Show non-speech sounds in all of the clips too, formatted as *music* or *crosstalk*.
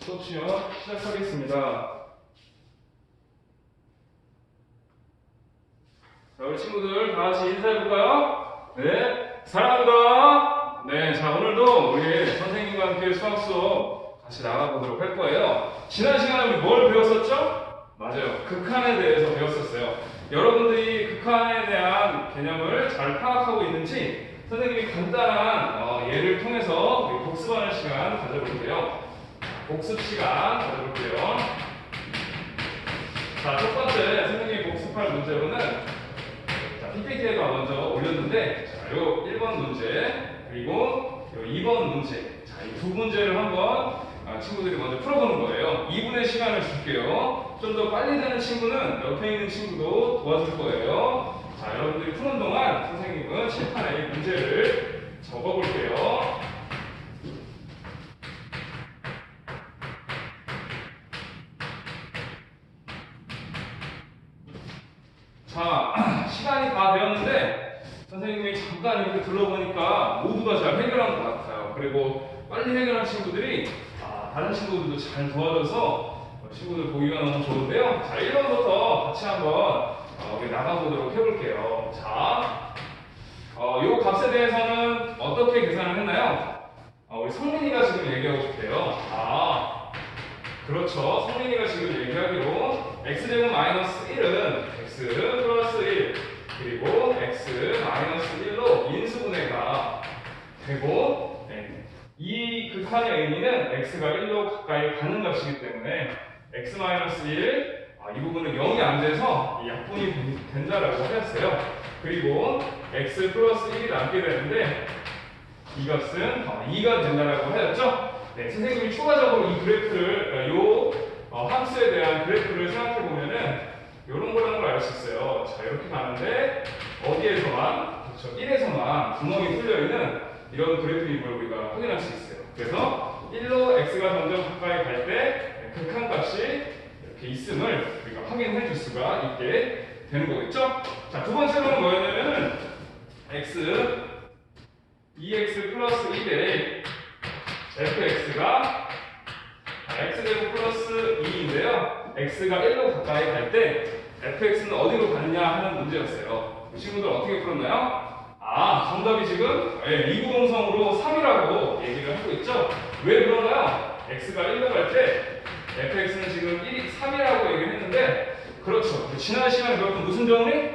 수업 시험 시작하겠습니다. 자, 우리 친구들 다 같이 인사해볼까요? 네, 사랑합니다. 네, 자, 오늘도 우리 선생님과 함께 수학 수업 같이 나가보도록 할 거예요. 지난 시간에 우리 뭘 배웠었죠? 맞아요. 극한에 대해서 배웠었어요. 여러분들이 극한에 대한 개념을 잘 파악하고 있는지 선생님이 간단한 어, 예를 통해서 우리 복습하는 시간 가져볼게요. 복습 시간 가져볼게요. 자, 첫 번째 선생님이 복습할 문제로는 자, PPT에다 먼저 올렸는데 자, 요 1번 문제 그리고 요 2번 문제 자, 이 두 문제를 한번 아, 친구들이 먼저 풀어보는 거예요. 2분의 시간을 줄게요. 좀 더 빨리 되는 친구는 옆에 있는 친구도 도와줄 거예요. 자, 여러분들이 푸는 동안 선생님은 칠판에 이 문제를 적어볼게요. 자, *clears throat* 시간이 다 되었는데 선생님이 잠깐 이렇게 둘러보니까 모두가 잘 해결한 것 같아요. 그리고 빨리 해결한 친구들이 아, 다른 친구들도 잘 도와줘서 어, 친구들 보기가 너무 좋은데요. 자, 1번부터 같이 한번 어, 우리 나가보도록 해볼게요. 자, 어, 요 값에 대해서는 어떻게 계산을 했나요? 어, 우리 성민이가 지금 얘기하고 싶대요. 아, 그렇죠. 성민이가 지금 얘기하기로 x제곱 마이너스 1은 x 플러스 1 그리고 x 마이너스 1로 인수분해가 되고 네. 이 극한의 의미는 x가 1로 가까이 가는 값이기 때문에 x 마이너스 1 아, 이 부분은 0이 안 돼서 이 약분이 된- 된다라고 하였어요. 그리고 x 플러스 1이 남게 되는데 이 값은 어, 2가 된다라고 하였죠? 네, 선생님이 추가적으로 이 그래프를, 어, 요 어, 함수에 대한 그래프를 생각해 보면은 이런 거라는 걸 알 수 있어요. 자, 이렇게 가는데 어디에서만, 그렇죠, 1에서만 구멍이 뚫려 있는 이런 그래프인 걸 우리가 확인할 수 있어요. 그래서 1로 x가 점점 가까이 갈 때 극한 값이 이렇게 있음을 우리가 확인해 줄 수가 있게 되는 거겠죠? 자, 두 번째로는 뭐였냐면은 x 2x 플러스 1에 fx가 x제곱 플러스 2인데요. x가 1로 가까이 갈 때 fx는 어디로 가느냐 하는 문제였어요. 이 친구들 어떻게 풀었나요? 아, 정답이 지금 예, 이구동성으로 3이라고 얘기를 하고 있죠. 왜 그런가요? x가 1로 갈 때 fx는 지금 1이 3이라고 얘기를 했는데 그렇죠. 그 지난 시간에 배웠던 무슨 정리?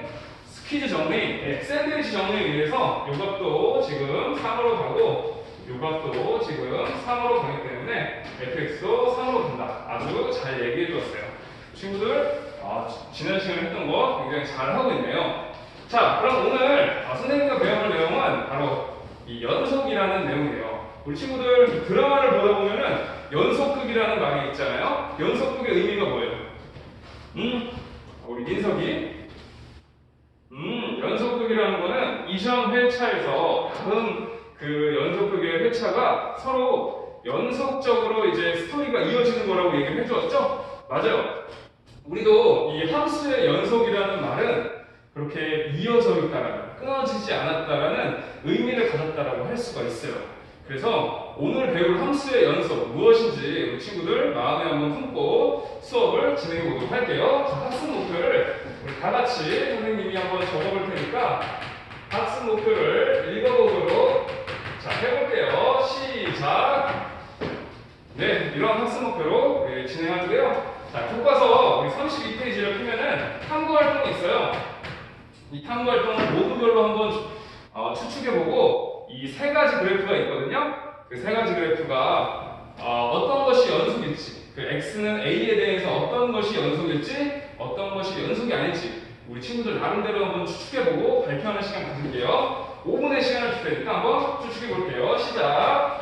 스퀴즈 정리, 예, 샌드위치 정리에 의해서 이것도 지금 3으로 가고 이것도 지금 3으로 가기 때문에 fx도 3으로 간다. 아주 잘 얘기해 주었어요. 친구들, 아, 지- 지난 시간에 했던 거 굉장히 잘 하고 있네요. 자, 그럼 오늘 아, 선생님과 배워볼 내용은 바로 이 연속이라는 내용이에요. 우리 친구들 드라마를 보다 보면은 연속극이라는 말이 있잖아요. 연속극의 의미가 뭐예요? 음, 우리 민석이 음, 연속극이라는 거는 이전 회차에서 다른 그 연속극의 회차가 서로 연속적으로 이제 스토리가 이어지는 거라고 얘기를 해주었죠? 맞아요. 우리도 이 함수의 연속이라는 말은 그렇게 이어져 있다라는, 끊어지지 않았다라는 의미를 가졌다라고 할 수가 있어요. 그래서 오늘 배울 함수의 연속 무엇인지 우리 친구들 마음에 한번 품고 수업을 진행해 보도록 할게요. 자, 학습 목표를 우리 다 같이 선생님이 한번 적어볼 테니까 학습 목표를 읽어보도록 자 해볼게요. 시작. 네, 이런 학습 목표로 진행하는데요. 자, 교과서 우리 32페이지를 펴면은 탐구 활동이 있어요. 이 탐구 활동을 모두별로 한번 어, 추측해보고 이 세 가지 그래프가 있거든요. 그 세 가지 그래프가 어, 떤 것이 연속일지, 그 x는 a에 대해서 어떤 것이 연속일지, 어떤 것이 연속이 아닐지 우리 친구들 나름대로 한번 추측해보고 발표하는 시간 가질게요. 5분의 시간을 줄 테니까 한번 추측해볼게요. 시작.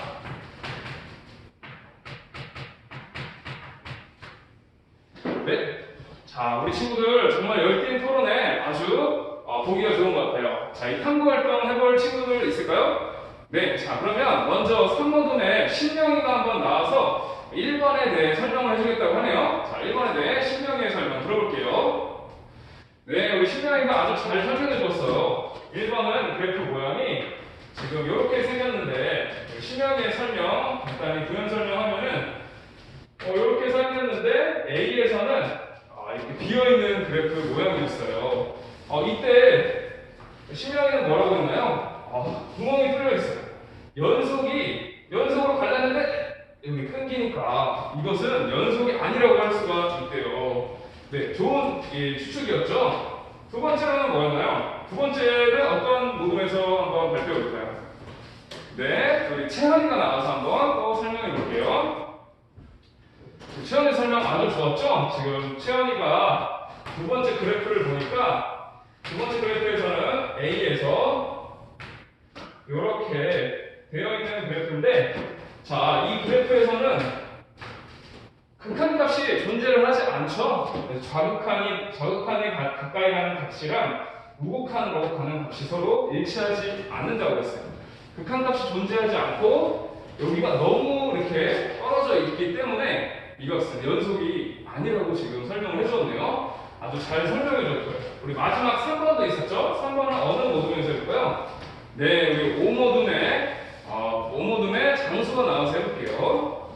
자, 우리 친구들 정말 열띤 토론에 아주 어, 보기가 좋은 것 같아요. 자, 이 탐구 활동 해볼 친구들 있을까요? 네. 자, 그러면 먼저 3모든의 신명이가 한번 나와서 1번에 대해 설명을 해주겠다고 하네요. 자, 1번에 대해 신명이의 설명 들어볼게요. 네, 우리 신명이가 아주 잘 설명해 줬어요. 1번은 그래프 모양이 지금 이렇게 생겼는데 신명이의 설명 간단히 부연 설명하면은 아, 이렇게 비어있는 그래프 모양이었어요. 어, 아, 이때 심이랑이는 뭐라고 했나요? 어, 아, 구멍이 뚫려 있어요. 연속이 연속으로 갈랐는데 여기 끊기니까 이것은 연속이 아니라고 할 수가 있대요. 네, 좋은 예, 추측이었죠. 두 번째로는 뭐였나요? 두 번째는 어떤 모둠에서 한번 발표해 볼까요? 네, 우리 채환이가 나와서 한번 또 설명해 볼게요. 채연이 설명 아주 좋았죠? 지금 채연이가 두 번째 그래프를 보니까 두 번째 그래프에서는 A에서 이렇게 되어 있는 그래프인데 자, 이 그래프에서는 극한 값이 존재를 하지 않죠. 좌극한이 좌극한에 가, 가까이 가는 값이랑 우극한으로 가는 값이 서로 일치하지 않는다고 했어요. 극한 값이 존재하지 않고 여기가 너무 이렇게 떨어져 있기 때문에 이것은 연속이 아니라고 지금 설명을 해줬네요. 아주 잘 설명해줬고요. 우리 마지막 3번도 있었죠? 3번은 어느 모둠에서일까요? 네, 우리 오모둠의 어, 오모둠의 장수가 나와서 해볼게요.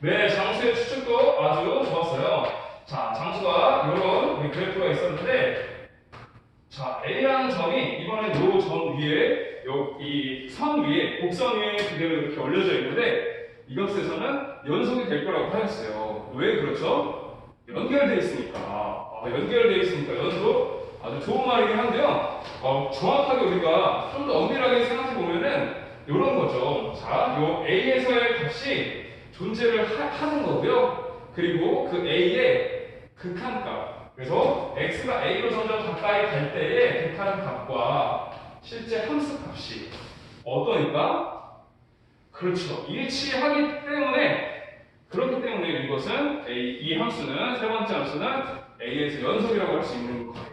네, 장수의 추측도 아주 좋았어요. 자, 장수가 이런 우리 그래프가 있었는데, 자, A라는 점이 이번에 요 점 위에, 요 이 선 위에, 곡선 위에 그대로 이렇게 올려져 있는데, 이것에서는 연속이 될 거라고 하였어요. 왜 그렇죠? 연결돼 있으니까. 어, 연결돼 있으니까 연속 아주 좋은 말이긴 한데요. 어, 정확하게 우리가 좀 더 엄밀하게 생각해 보면은 이런 거죠. 자, 요 A에서의 값이 존재를 하, 는 거고요. 그리고 그 A의 극한값. 그래서 X가 A로 점점 가까이 갈 때의 극한값과 실제 함수값이 어떠니까? 그렇죠. 일치하기 때문에 그렇기 때문에 이것은 A, 이 함수는 세 번째 함수는 A에서 연속이라고 할 수 있는 거예요.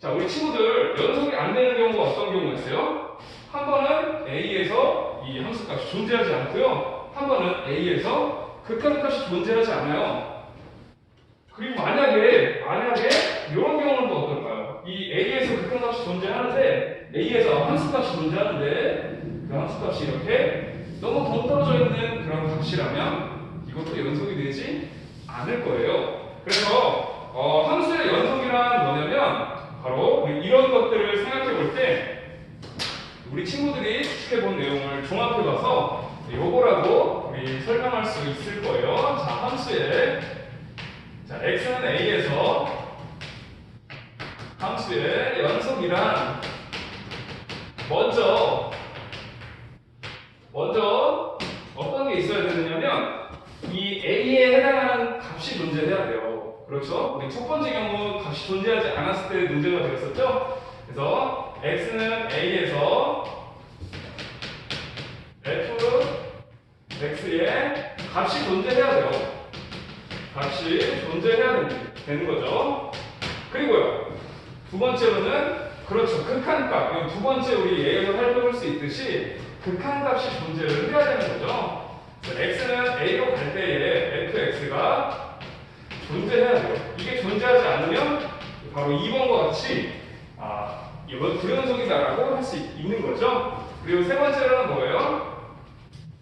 자, 우리 친구들 연속이 안 되는 경우가 어떤 경우가 있어요? 한 번은 A에서 이 함수 값이 존재하지 않고요. 한 번은 A에서 극한 값이 존재하지 않아요. 그리고 만약에 만약에 이런 경우는 또 어떨까요? 이 A에서 극한 값이 존재하는데 A에서 함수 값이 존재하는데 그 함수 값이 이렇게 너무 동떨어져 있는 그런 값이라면 이것도 연속이 되지 않을 거예요. 그래서 어, 함수의 연속이란 뭐냐면 바로 이런 것들을 생각해 볼 때 우리 친구들이 추측해 본 내용을 종합해 봐서 요거라도 우리 설명할 수 있을 거예요. 자, 함수의 자, x는 a에서 함수의 연속이란 먼저 먼저 어떤 게 있어야 되느냐면 이 a에 해당하는 값이 존재해야 돼요. 그렇죠? 우리 첫 번째 경우 값이 존재하지 않았을 때 문제가 되었었죠? 그래서 x는 a에서 f x의 값이 존재해야 돼요. 값이 존재해야 되는, 거죠. 그리고요. 두 번째로는 그렇죠. 극한값. 두 번째 우리 예에서 살펴볼 수 있듯이 극한값이 존재를 해야 되는 거죠. X는 a로 갈 때에 fx가 존재해야 돼요. 이게 존재하지 않으면 바로 2번과 같이 아, 이건 불연속이다라고 할 수 있는 거죠. 그리고 세 번째로는 뭐예요?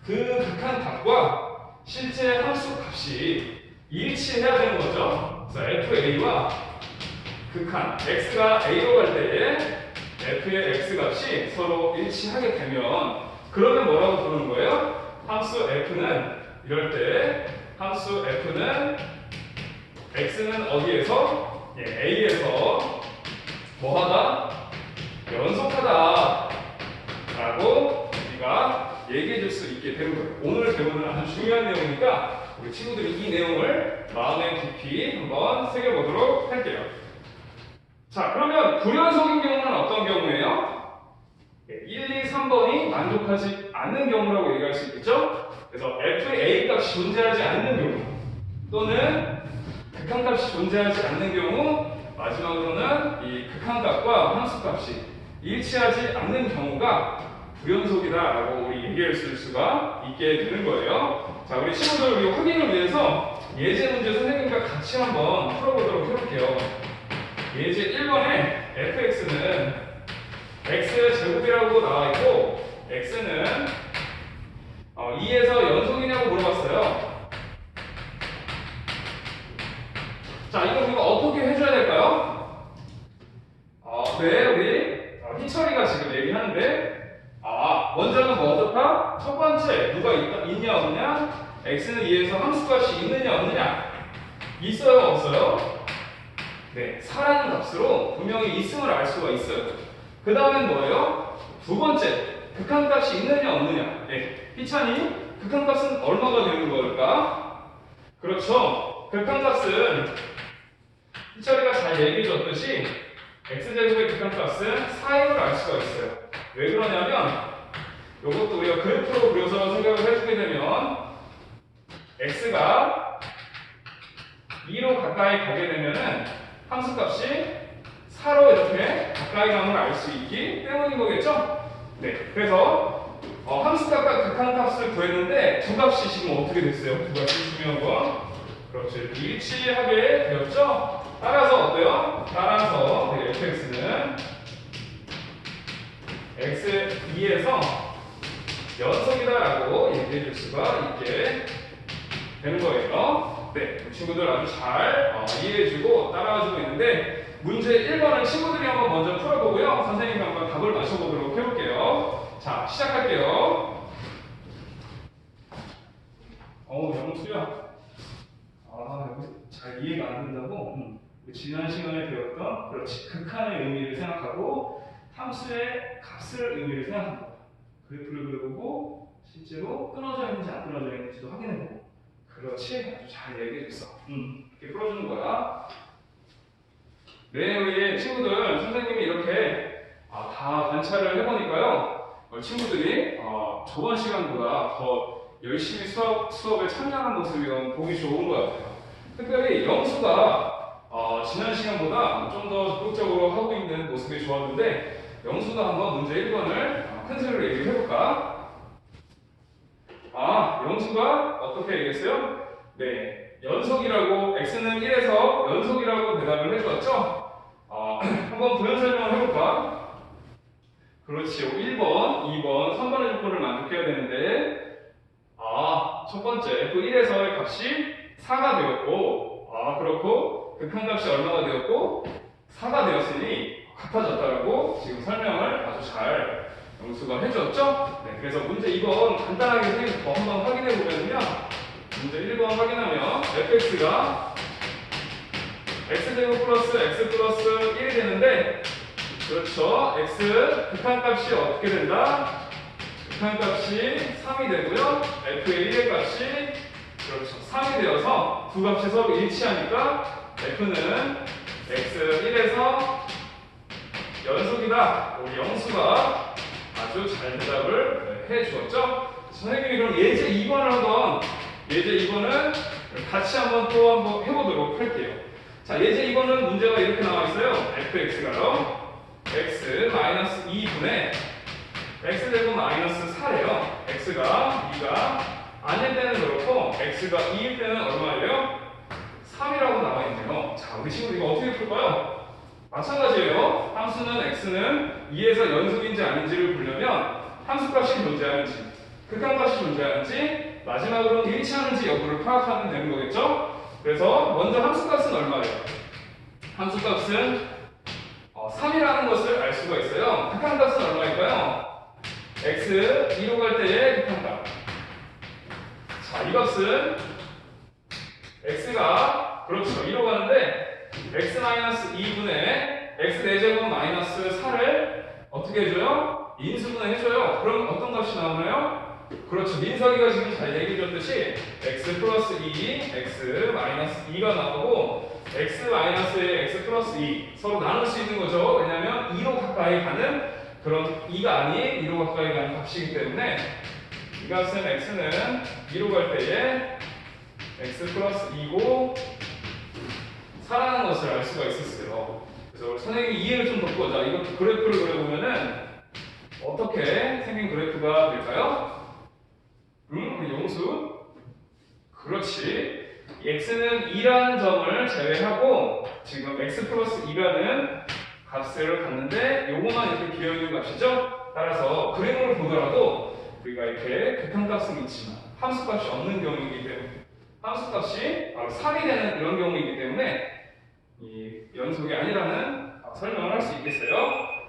그 극한 값과 실제 함수 값이 일치해야 되는 거죠. 그래서 FA와 극한 x가 a로 갈 때에 f의 x 값이 서로 일치하게 되면 그러면 뭐라고 부르는 거예요? 함수 f는 이럴 때 함수 f는 x는 어디에서? 예, a에서 뭐하다? 연속하다 라고 우리가 얘기해 줄 수 있게 되는 거예요. 오늘 배우는 아주 중요한 내용이니까 우리 친구들이 이 내용을 마음에 깊이 한번 새겨보도록 할게요. 자, 그러면 불연속인 경우는 어떤 경우예요? 1, 2, 3번이 만족하지 않는 경우라고 얘기할 수 있겠죠? 그래서 f의 a 값이 존재하지 않는 경우 또는 극한값이 존재하지 않는 경우 마지막으로는 이 극한값과 함수값이 일치하지 않는 경우가 불연속이다라고 우리 얘기할 수- 수가 있게 되는 거예요. 자, 우리 친구들 우리 확인을 위해서 예제 문제 선생님과 같이 한번 풀어보도록 해볼게요. 예제 1번에 fx는 x 제곱이라고 나와 있고 x는 어, 2에서 연속이냐고 물어봤어요. 자, 이거 우리가 어떻게 해줘야 될까요? 어, 네, 우리 어, 희철이가 지금 얘기하는데, 아, 먼저는 뭐 어떻다? 첫 번째, 누가 있? 있느냐 없느냐 x는 2에서 함수값이 있느냐 없느냐 있어요 없어요? 네, 4라는 값으로 분명히 있음을 알 수가 있어요. 그 다음엔 뭐예요? 두 번째, 극한값이 있느냐 없느냐. 네, 희찬이 극한값은 얼마가 되는 걸까? 그렇죠. 극한값은 희철이가 잘 얘기해줬듯이 x제곱의 극한값은 4인을 알 수가 있어요. 왜 그러냐면 이것도 우리가 그래프로 그려서 생각을 해주게 되면 x가 2로 가까이 가게 되면은 함수값이 4로 이렇게 가까이 감을 알 수 있기 때문인 거겠죠? 네. 그래서 어, 함수값과 극한값을 구했는데 두 값이 지금 어떻게 됐어요? 두 값이 중요한 건 그렇죠. 일치하게 되었죠? 따라서 어때요? 따라서 네, fx는 x2에서 연속이다라고 얘기해 줄 수가 있게 되는 거예요. 네, 우리 친구들 아주 잘 어, 이해해주고 따라와주고 있는데 문제 1번은 친구들이 한번 먼저 풀어보고요. 선생님이 한번 답을 맞춰보도록 해볼게요. 자, 시작할게요. 어우, 영수야. 아, 여기 잘 이해가 안 된다고? 응. 지난 시간에 배웠던 그렇지 극한의 의미를 생각하고 함수의 값을 의미를 생각한다. 그래프를 그려보고 실제로 끊어져 있는지 안 끊어져 있는지도 확인해보고 그렇지 아주 잘 얘기해줬어. 응. 이렇게 풀어주는 거야. 네, 우리 친구들 선생님이 이렇게 아, 다 관찰을 해보니까요. 어, 친구들이 어, 저번 시간보다 더 열심히 수업, 수업에 참여하는 모습이 너무 보기 좋은 것 같아요. 특별히 영수가 어, 지난 시간보다 좀 더 적극적으로 하고 있는 모습이 좋았는데 영수가 한번 문제 1번을 큰 소리로 얘기를 해볼까? 아, 영수가 어떻게 얘기했어요? 네, 연속이라고 x는 1에서 연속이라고 대답을 해주었죠? 어, 한번 부연 설명을 해볼까? 그렇지요. 1번, 2번, 3번의 조건을 만족해야 되는데 아, 첫 번째 f1에서의 값이 4가 되었고 아, 그렇고 극한 값이 얼마가 되었고 4가 되었으니 같아졌다라고 지금 설명을 아주 잘 영수가 해줬죠? 네, 그래서 문제 2번 간단하게 선생님 더 한번 확인해 보면요. 문제 1번 확인하면 fx가 x제곱 플러스 x 플러스 1이 되는데 그렇죠. x 극한값이 어떻게 된다? 극한값이 3이 되고요. f의 1의 값이 그렇죠. 3이 되어서 두 값이 서로 일치하니까 f는 x1에서 연속이다. 우리 영수가 아주 잘 대답을 해 주었죠. 선생님이 그럼 예제 2번을 한번 예제 2번은 같이 한번 또 한번 해보도록 할게요. 자 예제 2번은 문제가 이렇게 나와 있어요. fx가요. x 마이너스 2분의 x 제곱 마이너스 4래요. x가 2가 아닐 때는 그렇고 x가 2일 때는 얼마예요? 3이라고 나와 있네요. 자 우리 친구 이거 어떻게 풀까요? 마찬가지예요. 함수는 x는 2에서 연속인지 아닌지를 보려면 함수값이 존재하는지 극한값이 존재하는지 마지막으로 일치하는지 여부를 파악하면 되는 거겠죠? 그래서 먼저 함수값은 얼마예요? 함수값은 어, 3이라는 것을 알 수가 있어요. 극한값은 얼마일까요? x 2로 갈 때의 극한값. 자, 이것은 x가 그렇죠. 2로 가는데 x 2분의 x 4제곱 마이너스 4를 어떻게 해줘요? 인수분해 해줘요. 그럼 어떤 값이 나오나요? 그렇죠. 민석이가 지금 잘 얘기해줬듯이 x 플러스 2, x 마이너스 2가 나오고 x 마이너스에 x 플러스 2 서로 나눌 수 있는 거죠. 왜냐하면 2로 가까이 가는 그런 2가 아닌 2로 가까이 가는 값이기 때문에 이 값은 x는 2로 갈 때에 x 플러스 2고 4라는 것을 알 수가 있었어요. 그래서 선생님이 이해를 좀 돕고자 이거 그래프를 그려보면은 어떻게 생긴 그래프가 될까요? 응? 우리 용수? 그렇지. x는 2라는 점을 제외하고 지금 x 플러스 2라는 값을 갖는데 요거만 이렇게 비어있는 값이죠? 따라서 그림을 보더라도 우리가 이렇게 극한값은 있지만 함수값이 없는 경우이기 때문에 함수값이 바로 3이 되는 그런 경우이기 때문에 이 연속이 아니라는 설명을 할 수 있겠어요?